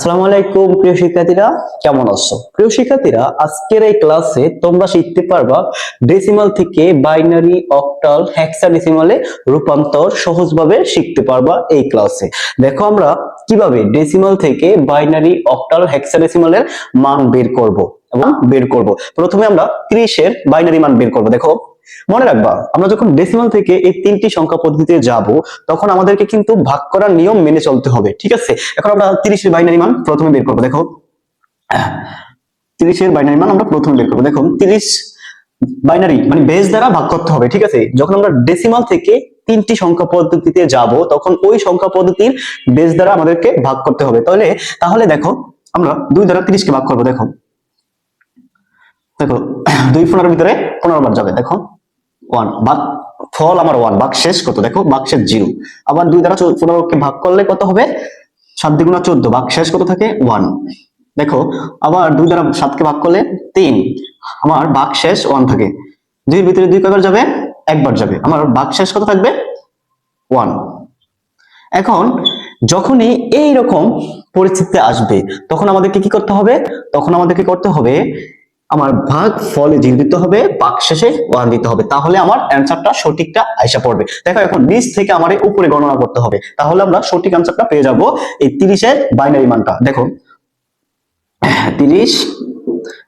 আসসালামু আলাইকুম, প্রিয় শিক্ষার্থীরা। কেমন আছো? প্রিয় শিক্ষার্থীরা, আজকের এই ক্লাসে তোমরা শিখতে পারবা ডেসিমাল থেকে বাইনারি অক্টাল হেক্সাডেসিমালে রূপান্তর সহজভাবে শিখতে পারবা এই ক্লাসে। দেখো আমরা কীভাবে ডেসিমাল থেকে বাইনারি অক্টাল হেক্সাডেসিমালের মান বের করব এবং বের করব। প্রথমে আমরা 30 এর বাইনারি মান বের করব। দেখো মনে রাখবা, আমরা যখন ডেসিমাল থেকে এই তিনটি সংখ্যা পদ্ধতিতে যাব, তখন আমাদেরকে কিন্তু ভাগ করার নিয়ম মেনে চলতে হবে, ঠিক আছে? এখন আমরা তিরিশের বাইনারি মান প্রথমে বের করব, দেখো। তিরিশের বাইনারি মান আমরা প্রথমে বের করব, দেখো। তিরিশ বাইনারি মানে বেস দ্বারা ভাগ করতে হবে, ঠিক আছে? যখন আমরা ডেসিমাল থেকে তিনটি সংখ্যা পদ্ধতিতে যাব, তখন ওই সংখ্যা পদ্ধতির বেস দ্বারা আমাদেরকে ভাগ করতে হবে। তাহলে তাহলে দেখো, আমরা দুই দ্বারা তিরিশকে ভাগ করব, দেখো। দেখো, দুই পনেরোর ভিতরে পনেরো বার যাবে, দেখো। ওয়ান বাক ফল আমার ওয়ান বাক শেষ কত, দেখো বাক শেষ জিরো আবার দুই দ্বারা পনেরোকে ভাগ করলে কত হবে? সাত দ্বিগুণা চোদ্দ বাক শেষ কত থাকে? ওয়ান দেখো, আবার দুই দ্বারা সাতকে ভাগ করলে তিন। আমার বাক শেষ ওয়ান থাকে। দুইয়ের ভিতরে দুই কয়বার যাবে? একবার যাবে। আমার বাক শেষ কত থাকবে? ওয়ান এখন, যখনই এই রকম পরিস্থিতি আসবে, তখন আমাদেরকে কি করতে হবে? তখন আমাদেরকে করতে হবে? আমার ভাগ ফলে জিরো দিতে হবে, বাক শেষে ওয়ান দিতে হবে। তাহলে আমার অ্যান্সারটা সঠিকটা আইসা পড়বে। দেখো এখন নিচ থেকে আমার উপরে গণনা করতে হবে। তাহলে আমরা সঠিক অ্যান্সারটা পেয়ে যাব এই তিরিশের বাইনারি মানটা। দেখো, তিরিশ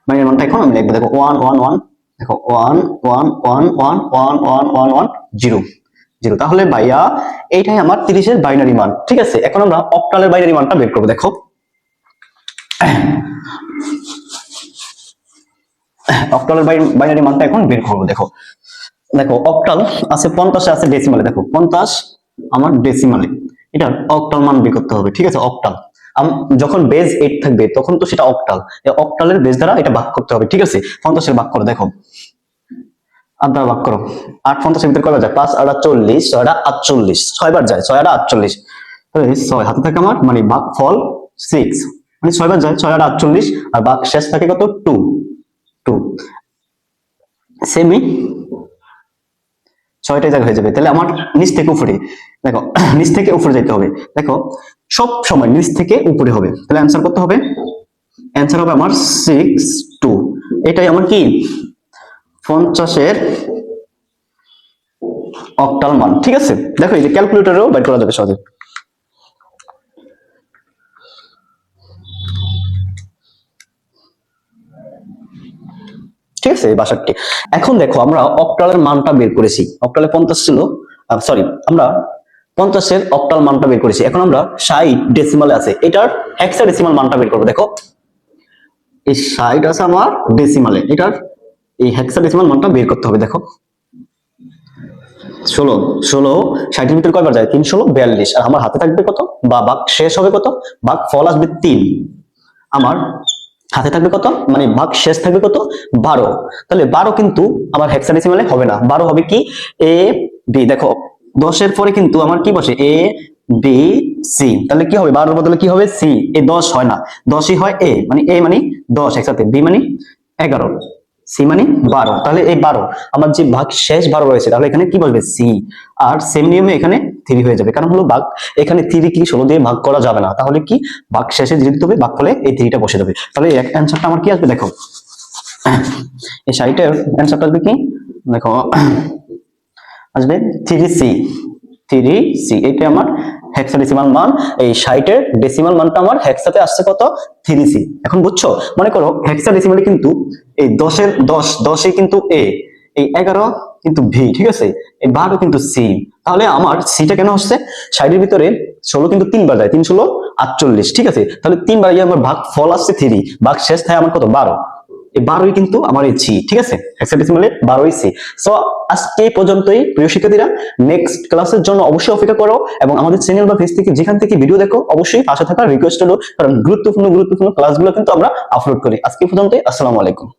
বাইনারি মানটা এখন আমি লিখব। দেখো ওয়ান ওয়ান ওয়ান দেখো one one one one one one one one zero zero তাহলে ভাইয়া, এইটাই আমার তিরিশের বাইনারি মান। ঠিক আছে? এখন আমরা অক্টালের বাইনারি মানটা বের করব। দেখো অক্টালের বাইনারি মানটা এখন বের করব, দেখো। দেখো, অক্টাল আছে পঞ্চাশে আছে ডেসিমালে দেখো। পঞ্চাশ আমার ডেসিমালে এটা অক্টাল মান বের করতে হবে, ঠিক আছে? অক্টাল। যখন বেজ এইট থাকবে, তখন তো সেটা অক্টাল। অক্টালের বেজ দ্বারা এটা ভাগ করতে হবে, ঠিক আছে? পঞ্চাশের ভাগ করো, দেখো। আট দ্বারা ভাগ করো। আট পঞ্চাশের ভিতরে কয়বার যায়? পাঁচ, আটা চল্লিশ ছয়টা আটচল্লিশ ছয়বার যায়? ছয়, আটা আটচল্লিশ ছয় হাতে থাকে আমার মানে ভাগ ফল সিক্স মানে ছয়বার যায়? ছয়, আটা আটচল্লিশ আর ভাগ শেষ থাকে কত? টু টু সেমি ছয়টাই জায়গা হয়ে যাবে। তাহলে আমার নিচ থেকে উপরে। দেখো, নিচ থেকে উপরে যাইতে হবে। দেখো, সব সময় নিচ থেকে উপরে হবে। তাহলে অ্যান্সার করতে হবে? অ্যান্সার হবে আমার সিক্স টু এটাই আমার কি? পঞ্চাশের অক্টাল মান। ঠিক আছে? দেখো, এই যে ক্যালকুলেটরেও বের করা যাবে সহজে। ঠিক আছে? এই বাষট্টি এখন দেখো, আমরা অক্টালের মানটা বের করেছি। অক্টালে পঞ্চাশ ছিল সরি আমরা পঞ্চাশের অক্টাল মানটা বের করেছি। এখন আমরা ষাট ডেসিমালে আছে। এটার হেক্সা ডেসিমাল মানটা বের করব। দেখো, এই ষাট আছে আমার ডেসিমালে এটার এই হেক্সা ডেসিমাল মানটা বের করতে হবে, দেখো। ষোলো ষোলো, ষাটের ভিতরে কয়বার যায়? তিন, ষোলো, বিয়াল্লিশ। আর আমার হাতে থাকবে কত? বা বাক শেষ হবে কত? বাক ফল আসবে তিন। আমার হাতে থাকবে কত? মানে ভাগ শেষ থাকবে কত? বারো। তাহলে বারো কিন্তু আমার হেক্সাডেসিমালে হবে না। বারো হবে কি? এ বি দেখো, দশের পরে কিন্তু আমার কি বসে? এ বি সি তাহলে কি হবে? বারোর বদলে কি হবে? সি এ দশ হয় না। দশই হয় এ মানে এ মানে দশ, একসাথে। বি মানে এগারো। সি মানে বারো। তাহলে এই বারো, আমার যে ভাগ শেষ বারো রয়েছে, তাহলে এখানে কি বসবে? সি। আর সেম নিয়মে এখানে থ্রি হয়ে যাবে। কারণ হলো ভাগ এখানে থ্রি কি ষোলো দিয়ে ভাগ করা যাবে না। তাহলে কি? ভাগ শেষে দিতে হবে, ভাগ ফলে এই থ্রিটা বসে যাবে। তাহলে অ্যান্সারটা আমার কি আসবে? দেখো। এই সাইটের অ্যান্সারটা আসবে কি? দেখো, আসবে থ্রি সি থ্রি সি এটা আমার হেক্সাডেসিমাল মান, এই ষাটের ডেসিমাল মানটা আমার হেক্সাতে আসছে কত? থ্রি সি এখন বুঝছ? মনে করো হেক্সাডেসিমালে কিন্তু এই দশের, দশ, দশে কিন্তু এ এই এগারো কিন্তু ভি ঠিক আছে? এই বারো কিন্তু সি তাহলে আমার সিটা কেন হচ্ছে ষাটের ভিতরে ষোলো কিন্তু তিনবার যায়, তিন, ষোলো, আটচল্লিশ, ঠিক আছে? তাহলে তিনবার আমার ভাগ, ফল আসছে থ্রি ভাগ শেষ থাকে আমার কত? বারো। বারোই কিন্তু আমার এই সি ঠিক আছে? বারোই সি সো আজকে পর্যন্তই, প্রিয় শিক্ষার্থীরা। নেক্সট ক্লাসের জন্য অবশ্যই অপেক্ষা করো এবং আমাদের চ্যানেল বা ফেস থেকে যেখান থেকে ভিডিও দেখো, অবশ্যই পাশে থাকার রিকোয়েস্ট হলো কারণ গুরুত্বপূর্ণ গুরুত্বপূর্ণ ক্লাসগুলো কিন্তু আমরা আপলোড করি। আজকে পর্যন্তই, আসসালামু আলাইকুম।